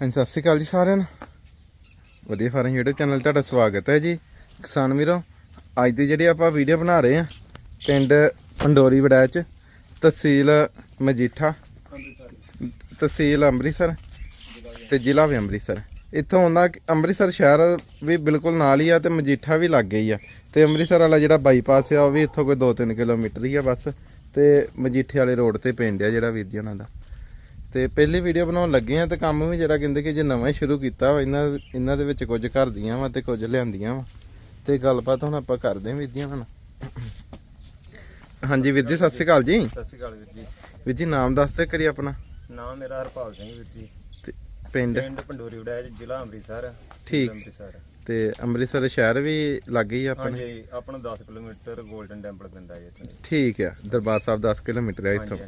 ਹਾਂਜੀ, ਸਤਿ ਸ਼੍ਰੀ ਅਕਾਲ ਜੀ ਸਾਰਿਆਂ ਨੂੰ। ਵਧੀਆ ਫਾਰਮ YouTube ਚੈਨਲ ਤੁਹਾਡਾ ਸਵਾਗਤ ਹੈ ਜੀ। ਕਿਸਾਨ ਵੀਰੋ, ਅੱਜ ਦੀ ਜਿਹੜੀ ਆਪਾਂ ਵੀਡੀਓ ਬਣਾ ਰਹੇ ਆ ਪਿੰਡ ਪੰਡੋਰੀ ਵੜੈਚ ਤਹਿਸੀਲ ਮਜੀਠਾ, ਤਹਿਸੀਲ ਅੰਮ੍ਰਿਤਸਰ ਤੇ ਜ਼ਿਲ੍ਹਾ ਵੀ ਅੰਮ੍ਰਿਤਸਰ। ਇੱਥੋਂ ਉਹਨਾਂ ਅੰਮ੍ਰਿਤਸਰ ਸ਼ਹਿਰ ਵੀ ਬਿਲਕੁਲ ਨਾਲ ਹੀ ਆ ਤੇ ਮਜੀਠਾ ਵੀ ਲੱਗ ਗਈ ਆ। ਤੇ ਅੰਮ੍ਰਿਤਸਰ ਵਾਲਾ ਜਿਹੜਾ ਬਾਈਪਾਸ ਆ, ਉਹ ਵੀ ਇੱਥੋਂ ਕੋਈ 2-3 ਕਿਲੋਮੀਟਰ ਹੀ ਆ ਬਸ। ਤੇ ਮਜੀਠੇ ਵਾਲੇ ਰੋਡ ਤੇ ਪਿੰਡ ਆ ਜਿਹੜਾ ਵੀਰ ਜੀ ਉਹਨਾਂ ਦਾ। ਤੇ ਪਹਿਲੀ ਵੀਡੀਓ ਬਣਾਉਣ ਲੱਗੇ ਆ ਤੇ ਕੰਮ ਵੀ ਜਿਹੜਾ ਕਹਿੰਦੇ ਕਿ ਜੇ ਨਵਾਂ ਹੀ ਸ਼ੁਰੂ ਕੀਤਾ ਵਾ ਇਹਨਾਂ ਇਹਨਾਂ ਦੇ ਵਿੱਚ ਕੁਝ ਘਰ ਦੀਆਂ ਵਾ ਤੇ ਕੁਝ ਲਿਆਂਦੀਆਂ ਵਾ। ਤੇ ਗੱਲਬਾਤ ਹੁਣ ਆਪਾਂ ਕਰਦੇ ਵੀਰ ਜੀ ਹੁਣ ਹਾਂਜੀ ਵੀਰ ਜੀ ਸਤਿ ਸ਼੍ਰੀ ਅਕਾਲ ਜੀ। ਸਤਿ ਸ਼੍ਰੀ ਅਕਾਲ ਵੀਰ ਜੀ। ਵੀਰ ਜੀ ਨਾਮ ਦੱਸ ਤੇ ਕਰੀ ਆਪਣਾ। ਨਾਮ ਮੇਰਾ ਹਰਪਾਲ ਸਿੰਘ ਵੀਰ ਜੀ। ਤੇ ਪਿੰਡ? ਪਿੰਡ ਪੰਡੋਰੀ ਜੀ ਜ਼ਿਲ੍ਹਾ ਅੰਮ੍ਰਿਤਸਰ ਠੀਕ। ਅੰਮ੍ਰਿਤਸਰ। ਤੇ ਅੰਮ੍ਰਿਤਸਰ ਸ਼ਹਿਰ ਵੀ ਲੱਗ ਹੀ ਆ ਆਪਣੇ? ਹਾਂਜੀ ਆਪਣਾ 10 ਕਿਲੋਮੀਟਰ 골ਡਨ ਟੈਂਪਲ ਪੈਂਦਾ ਜੀ ਇੱਥੇ। ਠੀਕ ਆ ਦਰਬਾਰ ਸਾਹਿਬ 10 ਕਿਲੋਮੀਟਰ ਹੈ ਇੱਥੋਂ।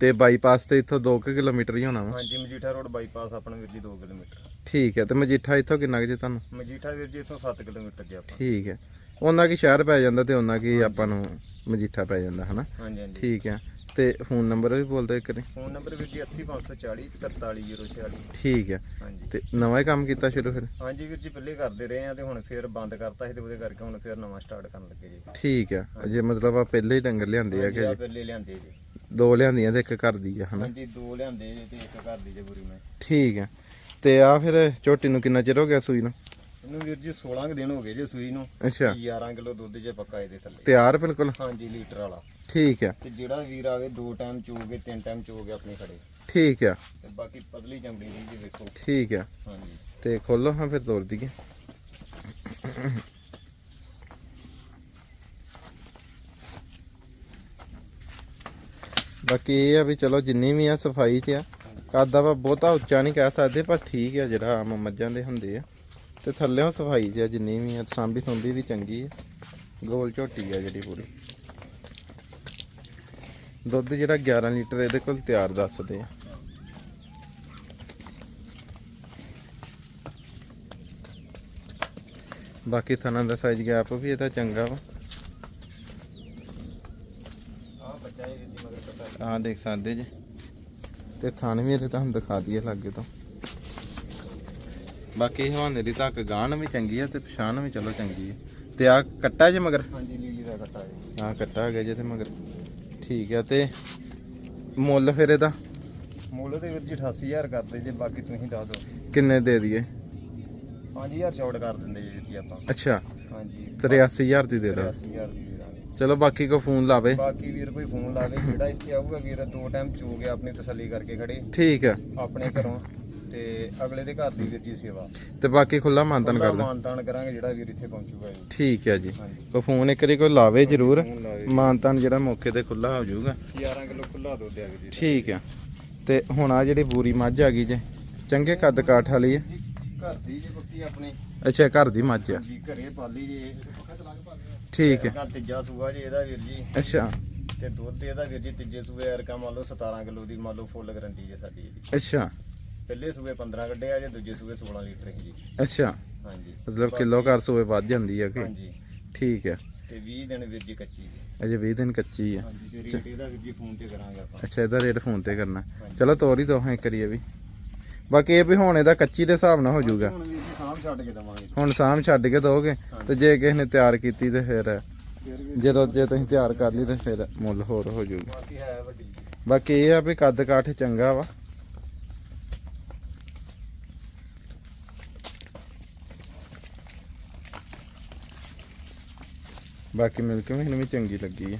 ਤੇ ਬਾਈਪਾਸ ਤੇ ਇੱਥੋਂ 2 ਕਿਲੋਮੀਟਰ ਹੀ ਹੋਣਾ ਵਾ। ਹਾਂਜੀ ਮਜੀਠਾ ਰੋਡ ਬਾਈਪਾਸ ਆਪਣਾ ਵੀਰ ਜੀ 2 ਕਿਲੋਮੀਟਰ। ਠੀਕ ਹੈ ਤੇ ਮਜੀਠਾ ਇੱਥੋਂ ਕਿੰਨਾ ਕੁ ਜੀ ਤੁਹਾਨੂੰ? ਮਜੀਠਾ ਵੀਰ ਜੀ ਇੱਥੋਂ 7 ਕਿਲੋਮੀਟਰ ਜੀ ਆਪਾਂ। ਠੀਕ ਹੈ ਉਹਨਾਂ ਕੀ ਸ਼ਹਿਰ ਪੈ ਜਾਂਦਾ ਤੇ ਉਹਨਾਂ ਕੀ ਆਪਾਂ ਨੂੰ ਮਜੀਠਾ ਪੈ ਜਾਂਦਾ ਹਨਾ? ਹਾਂਜੀ ਹਾਂਜੀ। ਠੀਕ ਹੈ ਤੇ ਫੋਨ ਨੰਬਰ ਵੀ ਬੋਲ ਦਿਓ ਇੱਕ ਵਾਰੀ। ਫੋਨ ਨੰਬਰ ਵੀਰ ਜੀ 80540 43046 ਠੀਕ ਹੈ ਹਾਂਜੀ। ਤੇ ਨਵਾਂ ਹੀ ਕੰਮ ਕੀਤਾ ਸ਼ੁਰੂ ਫਿਰ? ਹਾਂਜੀ ਵੀਰ ਜੀ ਪਹਿਲੇ ਕਰਦੇ ਰਹੇ ਆ ਤੇ ਹੁਣ ਫੇਰ ਬੰਦ ਕਰਤਾ ਸੀ ਤੇ ਉਹਦੇ ਕਰਕੇ ਹੁਣ ਫੇਰ ਨਵਾਂ ਸਟਾਰਟ ਕਰਨ ਲੱਗੇ ਜੀ। ਠੀਕ ਹੈ ਜੇ ਮਤਲਬ ਆ ਪਹਿਲੇ ਹੀ ਡੰਗਰ ਲਿਆਂਦੇ ਆ ਕਿ ਆ ਪਹਿਲੇ ਲਿਆਂਦੇ ਜੀ। ਦੋ ਲਿਆਂਦੀਆਂ ਤੇ ਇੱਕ ਘਰ ਦੀ ਆ ਹਨਾ? ਹਾਂਜੀ ਦੋ ਲਿਆਂਦੇ ਜੀ ਤੇ ਇੱਕ ਘਰ ਦੀ ਜੇ ਬੁਰੀ ਮੈਂ। ਠੀਕ ਹੈ ਤੇ ਆ ਫਿਰ ਝੋਟੀ ਨੂੰ ਕਿੰਨਾ ਚਿਰ ਹੋ ਗਿਆ ਸੂਈ ਨੂੰ? ਇਹਨੂੰ ਵੀਰ ਜੀ 16 ਕੁ ਦਿਨ ਹੋ ਗਏ ਜੀ ਸੂਈ ਨੂੰ। ਅੱਛਾ। 11 ਕਿਲੋ ਦੁੱਧ ਜੇ ਪੱਕਾ ਇਹਦੇ ਥੱਲੇ। ਤਿਆਰ ਬਿਲਕੁਲ? ਹਾਂਜੀ ਲੀਟਰ ਵਾਲਾ। ਠੀਕ ਹੈ ਤੇ ਜਿਹੜਾ ਵੀਰ ਆਵੇ ਦੋ ਟਾਈਮ ਚੋਗੇ ਤਿੰਨ ਟਾਈਮ ਚੋਗੇ ਆਪਣੇ ਖੜੇ। ਠੀਕ ਹੈ ਤੇ ਬਾਕੀ ਪਤਲੀ ਚਮੜੀ ਦੀ ਜੀ ਵੇਖੋ ਠੀਕ ਹੈ ਹਾਂਜੀ। ਤੇ ਖੋਲੋ ਹਾਂ ਫਿਰ ਤੋੜ ਦਈਏ। ਬਾਕੀ ਇਹ ਆ ਵੀ ਚਲੋ ਜਿੰਨੀ ਵੀ ਆ ਸਫ਼ਾਈ 'ਚ ਆ, ਕਾਦਾ ਵਾ ਬਹੁਤਾ ਉੱਚਾ ਨਹੀਂ ਕਹਿ ਸਕਦੇ, ਪਰ ਠੀਕ ਆ ਜਿਹੜਾ ਆਮ ਮੱਝਾਂ ਦੇ ਹੁੰਦੇ ਆ। ਤੇ ਥੱਲੇੋਂ ਸਫ਼ਾਈ 'ਚ ਆ ਜਿੰਨੀ ਵੀ ਆ, ਸਾਂਭੀ ਸੁੰਭੀ ਵੀ ਚੰਗੀ ਆ, ਗੋਲ ਝੋਟੀ ਆ ਜਿਹੜੀ ਪੂਰੀ। ਦੁੱਧ ਜਿਹੜਾ 11 ਲੀਟਰ ਇਹਦੇ ਕੋਲ ਤਿਆਰ ਦੱਸਦੇ ਆ। ਬਾਕੀ ਥਣਾ ਦਾ ਸਾਈਜ਼ ਗੈਪ ਵੀ ਇਹਦਾ ਚੰਗਾ ਵਾ ਆਹ ਬੱਚਾ ਇਹ ਜੀ ਮਗਰ ਪਤਾ ਆਹ ਦੇਖ ਸਕਦੇ ਜੀ। ਤੇ ਥਣ ਵੀ ਇਹਦੇ ਤੁਹਾਨੂੰ ਦਿਖਾ ਦਈਏ ਲਾਗੇ ਤੋਂ। ਬਾਕੀ ਹਵਾਨੇ ਦੀ ਤੱਕ ਗਾਣ ਵੀ ਚੰਗੀ ਆ ਤੇ ਪਛਾਣ ਵੀ ਚਲੋ ਚੰਗੀ ਆ। ਤੇ ਆ ਕੱਟਾ ਜੇ ਮਗਰ? ਹਾਂਜੀ ਲੀਲੀ ਦਾ ਕੱਟਾ ਜੀ। ਆ ਕੱਟਾ ਹੈਗਾ ਜੇ ਤੇ ਮਗਰ। ਠੀਕ ਆ ਤੇ ਮੁੱਲ ਫਿਰ ਇਹਦਾ? ਮੁੱਲ ਦੇ ਵੀਰ ਜੀ 88000 ਕਰਦੇ ਜੇ ਬਾਕੀ ਤੁਸੀਂ ਦੱਸ ਦਿਓ। ਕਿੰਨੇ ਦੇ ਦਈਏ? 5000 ਛੋੜ ਕਰ ਦਿੰਦੇ ਜੀ ਵੀਰ ਜੀ ਆਪਾਂ। ਅੱਛਾ। ਹਾਂਜੀ। 83000 ਦੀ ਦੇ ਦੋ 83000 ਦੀ। ਚਲੋ ਬਾਕੀ ਕੋ ਫੋਨ ਲਾਵੇ। ਬਾਕੀ ਵੀਰ ਕੋਈ ਫੋਨ ਲਾਵੇ ਜਿਹੜਾ ਇੱਥੇ ਆਊਗਾ ਵੀਰ ਦੋ ਟਾਈਮ ਚੋ ਕੇ ਆਪਣੀ ਤਸੱਲੀ ਕਰਕੇ ਖੜੇ। ਠੀਕ ਆ। ਆਪਣੇ ਘਰੋਂ ਤੇ ਅਗਲੇ ਦੇ ਘਰ ਦੀ ਵੀਰ ਜੀ ਸੇਵਾ। ਤੇ ਬਾਕੀ ਖੁੱਲਾ ਮਾਨਤਨ ਕਰ ਦੋ ਮਾਨਤਾਨ ਕਰਾਂਗੇ ਜਿਹੜਾ ਵੀਰ ਇੱਥੇ ਪਹੁੰਚੂਗਾ ਜੀ ਠੀਕ ਆ ਜੀ। ਕੋ ਫੋਨ ਇੱਕ ਵਾਰੀ ਕੋਈ ਲਾਵੇ ਜ਼ਰੂਰ। ਮਾਨਤਨ ਜਿਹੜਾ ਮੌਕੇ ਤੇ ਖੁੱਲਾ ਹੋ ਜਾਊਗਾ। 11 ਕਿਲੋ ਖੁੱਲਾ ਦੁੱਧ ਆ ਜੀ। ਠੀਕ ਆ। ਤੇ ਹੁਣ ਆ ਜਿਹੜੀ ਬੂਰੀ ਮੱਝ ਆ ਗਈ ਜੇ ਚੰਗੇ ਕੱਦ ਕਾਠ ਵਾਲੀ ਹੈ ਘਰ ਦੀ ਜੇ ਬੱਕੀ ਆਪਣੇ। ਅੱਛਾ ਘਰ ਦੀ ਮੱਝ ਆ। ਜੀ ਘਰੇ ਪਾਲੀ ਜੇ। ਠੀਕ ਹੈ। ਤੀਜਾ ਸੂਆ ਜੀ ਇਹਦਾ ਵੀਰ ਜੀ। ਅੱਛਾ। ਤੇ ਦੁੱਧ ਇਹਦਾ ਵੀਰ ਜੀ ਤੀਜੇ ਸੂਏ ਅਰਕਾ ਮੰਨ ਲਓ 17 ਕਿਲੋ ਦੀ ਮੰਨ ਲਓ ਫੁੱਲ ਗਾਰੰਟੀ ਜੇ ਸਾਡੀ ਇਹਦੀ। ਅੱਛਾ। ਪਹਿਲੇ ਸੂਏ 15 ਕੱਢਿਆ ਜੇ ਦੂਜੇ ਸੂਏ 16 ਲੀਟਰ ਹੀ ਜੀ। ਅੱਛਾ। ਹਾਂਜੀ। ਮਤਲਬ ਕਿਲੋ ਘਰ ਸੂਏ ਵੱਧ ਜਾਂਦੀ ਹੈ ਕਿ? ਹਾਂਜੀ। ਠੀਕ ਹੈ। ਤੇ 20 ਦਿਨ ਵੀਰ ਜੀ ਕੱਚੀ ਜੀ। ਅਜੇ 20 ਦਿਨ ਕੱਚੀ ਹਾਂਜੀ ਤੇ ਰੇਟ ਇਹਦਾ ਵੀਰ ਜੀ ਫੋਨ ਤੇ ਕਰਾਂਗੇ ਆਪਾਂ। ਅੱਛਾ ਇਹਦਾ ਰੇਟ ਫੋਨ ਤੇ ਕਰਨਾ। ਚਲੋ ਤੋਰ ਹੀ ਦੋ ਹਾਂ ਇਹ ਵੀ। ਬਾਕੀ ਇਹ ਵੀ ਹੁਣ ਇਹਦਾ ਕੱਚੀ ਦੇ ਹਿਸਾਬ ਨਾਲ ਹੋ ਜਾਊਗਾ। ਹੁਣ ਵੀਰ ਜੀ ਸਾਂਭ ਛੱਡ ਕੇ ਦਵਾਂਗੇ। ਹੁਣ ਸਾਮ ਛੱਡ ਕੇ ਦੋਗੇ। ਤੇ ਜੇ ਕਿਸੇ ਨੇ ਤਿਆਰ ਕੀਤੀ ਤੇ ਫਿਰ ਜਦੋਂ ਜੇ ਤੁਸੀਂ ਤਿਆਰ ਕਰ ਲਈ ਤੇ ਫਿਰ ਮੁੱਲ ਹੋਰ ਹੋ ਜਾਊਗਾ ਬਾਕੀ ਹੈ ਵੱਡੀ। ਜੀ। ਬਾਕੀ ਇਹ ਆ ਵੀ ਕੱਦ ਕਾਠ ਚੰਗਾ ਵਾ। ਬਾਕੀ ਮਿਲਕ ਮੈਨੂੰ ਵੀ ਚੰਗੀ ਲੱਗੀ ਹੈ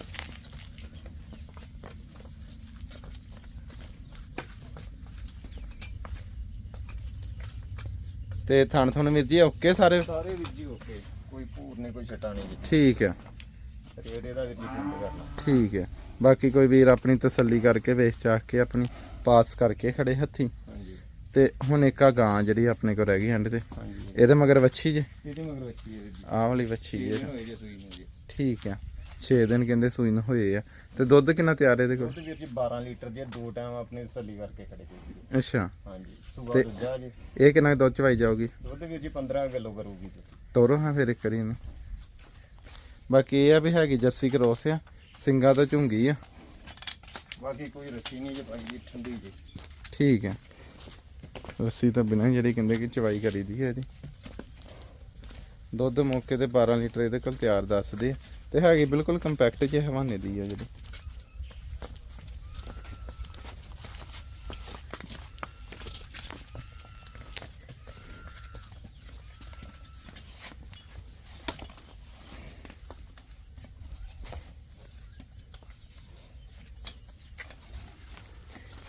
ਤੇ ਥਣ ਥਣ ਵੀਰ ਜੀ ਓਕੇ ਸਾਰੇ? ਸਾਰੇ ਵੀਰ ਜੀ ਓਕੇ। ਕੋਈ ਭੂਰ ਨਹੀਂ ਕੋਈ ਛਟਾ ਨਹੀਂ ਜੀ ਠੀਕ ਹੈ। ਰੇਟ ਇਹਦਾ ਫੋਨ ਤੇ ਕਰਨਾ। ਠੀਕ ਹੈ। ਬਾਕੀ ਕੋਈ ਵੀਰ ਆਪਣੀ ਤਸੱਲੀ ਕਰਕੇ ਵੇਚ ਚਾਖ ਕੇ ਆਪਣੀ ਪਾਸ ਕਰਕੇ ਖੜੇ ਹੱਥੀ। ਹਾਂਜੀ। ਤੇ ਹੁਣ ਇੱਕ ਆ ਗਾਂ ਜਿਹੜੀ ਆਪਣੇ ਕੋਲ ਰਹਿ ਗਈ ਐਂਡ ਤੇ। ਹਾਂਜੀ। ਇਹਦੇ ਮਗਰ ਵੱਛੀ ਜੇ? ਇਹਦੇ ਮਗਰ ਬੱਚੀ ਹੈ ਜੀ। ਆਹ ਵਾਲੀ ਵੱਛੀ ਛੇ ਦਿਨ ਹੈ। ਹੋਏ ਜੇ ਸੂਈ ਨੂੰ ਜੀ। ਠੀਕ ਹੈ। 6 ਦਿਨ ਕਹਿੰਦੇ ਸੂਈ ਨੂੰ ਹੋਏ ਆ। ਤੇ ਦੁੱਧ ਕਿੰਨਾ ਤਿਆਰ ਹੈ ਇਹਦੇ ਕੋਲ? ਦੁੱਧ ਵੀਰ ਜੀ 12 ਲੀਟਰ ਜੇ ਦੋ ਟਾਈਮ ਆਪਣੀ ਤਸੱਲੀ ਕਰਕੇ ਖੜੇ ਜੀ। ਅੱਛਾ। ਹਾਂਜੀ। ਸੂਆ ਤੇ- ਦੂਜਾ ਜੀ। ਇਹ ਕਿੰਨਾ ਕੁ ਦੁੱਧ ਚਵਾਈ ਜਾਊਗੀ? ਦੁੱਧ ਵੀਰ ਜੀ 15 ਕਿਲੋ ਕਰੂਗੀ ਜੀ। ਤੋਰੋ ਹਾਂ ਫਿਰ ਇੱਕ ਵਾਰੀ ਇਹਨੂੰ। ਬਾਕੀ ਇਹ ਆ ਵੀ ਹੈਗੀ ਜਰਸੀ ਕਰੋਸ ਆ ਸਿੰਗਾ ਤਾਂ ਝੁੰਗੀ ਆ। ਬਾਕੀ ਕੋਈ ਰੱਸੀ ਨਹੀਂ ਜੇ ਜੀ ਠੰਡੀ ਜੀ। ਠੀਕ ਹੈ ਰੱਸੀ ਤੋਂ ਬਿਨਾਂ ਜਿਹੜੀ ਕਹਿੰਦੇ ਕਿ ਚਵਾਈ ਕਰੀਦੀ ਹੈ ਇਹਦੀ ਦੁੱਧ ਮੌਕੇ ਤੇ 12 ਲੀਟਰ ਇਹਦੇ ਕੋਲ ਤਿਆਰ ਦੱਸਦੇ ਤੇ ਹੈਗੀ ਬਿਲਕੁਲ ਕੰਪੈਕਟ ਜਿਹੇ ਹਵਾਨੇ ਦੀ ਆ ਜਿਹੜੀ।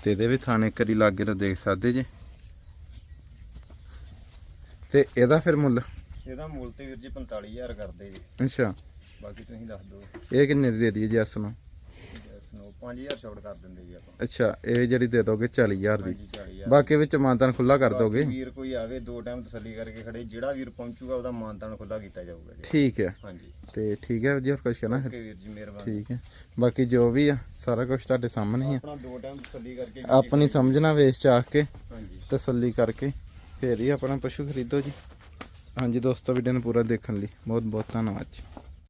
ਤੇ ਇਹਦੇ ਵੀ ਥਾਣੇ ਕਰੀ ਲਾਗੇ ਤੋਂ ਦੇਖ ਸਕਦੇ ਜੇ। ਤੇ ਇਹਦਾ ਫਿਰ ਮੁੱਲ? ਇਹਦਾ ਮੁੱਲ ਤੇ ਵੀਰ ਜੀ 45000 ਕਰਦੇ ਜੀ। ਅੱਛਾ। ਬਾਕੀ ਤੁਸੀਂ ਦੱਸ ਦਿਓ। ਇਹ ਕਿੰਨੇ ਦੀ ਦੇ ਦਈਏ ਜੀ ਇਸ ਨੂੰ? ਇਸ ਨੂੰ 5000 ਛੋੜ ਕਰ ਦਿੰਦੇ ਜੀ ਆਪਾਂ। ਅੱਛਾ ਇਹ ਜਿਹੜੀ ਦੇ ਦੋਗੇ 40000 ਦੀ। ਹਾਂਜੀ 40000 ਬਾਕੀ ਵਿੱਚ ਮਾਨਤਾਨ ਖੁੱਲਾ ਕਰ ਦੋਗੇ। ਵੀਰ ਕੋਈ ਆਵੇ ਦੋ ਟਾਈਮ ਤਸੱਲੀ ਕਰਕੇ ਖੜੇ ਜਿਹੜਾ ਵੀਰ ਪਹੁੰਚੂਗਾ ਉਹਦਾ ਮਾਨਤਾਨ ਖੁੱਲਾ ਕੀਤਾ ਜਾਊਗਾ ਜੀ। ਠੀਕ ਹੈ। ਹਾਂਜੀ। ਤੇ ਠੀਕ ਹੈ ਜੀ ਹੋਰ ਕੁਝ ਕਹਿਣਾ? ਓਕੇ ਵੀਰ ਜੀ ਮਿਹਰਬਾਨੀ। ਠੀਕ ਹੈ। ਬਾਕੀ ਜੋ ਵੀ ਆ ਸਾਰਾ ਕੁਝ ਤੁਹਾਡੇ ਸਾਹਮਣੇ ਹੀ ਆ। ਆਪਣਾ ਦੋ ਟਾਈਮ ਤਸੱਲੀ ਕਰਕੇ ਵੀਰ ਜੀ ਆਪਣੀ ਸਮਝਣਾ ਵੇਚ ਚਾਖ ਕੇ ਹਾਂਜੀ। ਤਸੱਲੀ ਕਰਕੇ ਫੇਰ ਹੀ ਆਪਣਾ ਪਸ਼ੂ ਖਰੀਦੋ ਜੀ। ਹਾਂਜੀ ਦੋਸਤੋ ਵੀਡੀਓ ਨੂੰ ਪੂਰਾ ਦੇਖਣ ਲਈ ਬਹੁਤ ਬਹੁਤ ਧੰਨਵਾਦ ਜੀ।